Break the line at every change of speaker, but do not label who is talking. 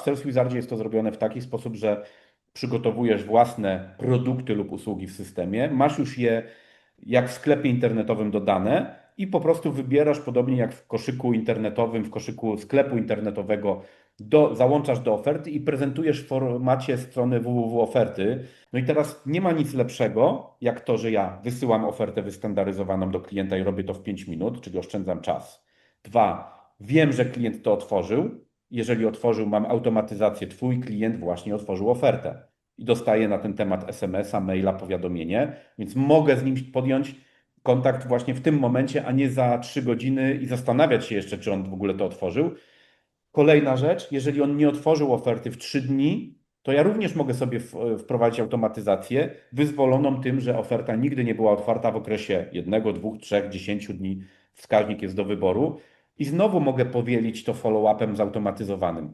W Sales Wizardzie jest to zrobione w taki sposób, że przygotowujesz własne produkty lub usługi w systemie, masz już je jak w sklepie internetowym dodane i po prostu wybierasz, podobnie jak w koszyku internetowym, w koszyku sklepu internetowego, do, załączasz do oferty i prezentujesz w formacie strony www oferty. No i teraz nie ma nic lepszego, jak to, że ja wysyłam ofertę wystandaryzowaną do klienta i robię to w 5 minut, czyli oszczędzam czas. Dwa, wiem, że klient to otworzył. Jeżeli otworzył, mam automatyzację. Twój klient właśnie otworzył ofertę i dostaję na ten temat SMS-a, maila, powiadomienie, więc mogę z nim podjąć kontakt właśnie w tym momencie, a nie za 3 godziny i zastanawiać się jeszcze, czy on w ogóle to otworzył. Kolejna rzecz, jeżeli on nie otworzył oferty w 3 dni, to ja również mogę sobie wprowadzić automatyzację wyzwoloną tym, że oferta nigdy nie była otwarta w okresie jednego, dwóch, trzech, dziesięciu dni. Wskaźnik jest do wyboru. I znowu mogę powielić to follow-upem zautomatyzowanym.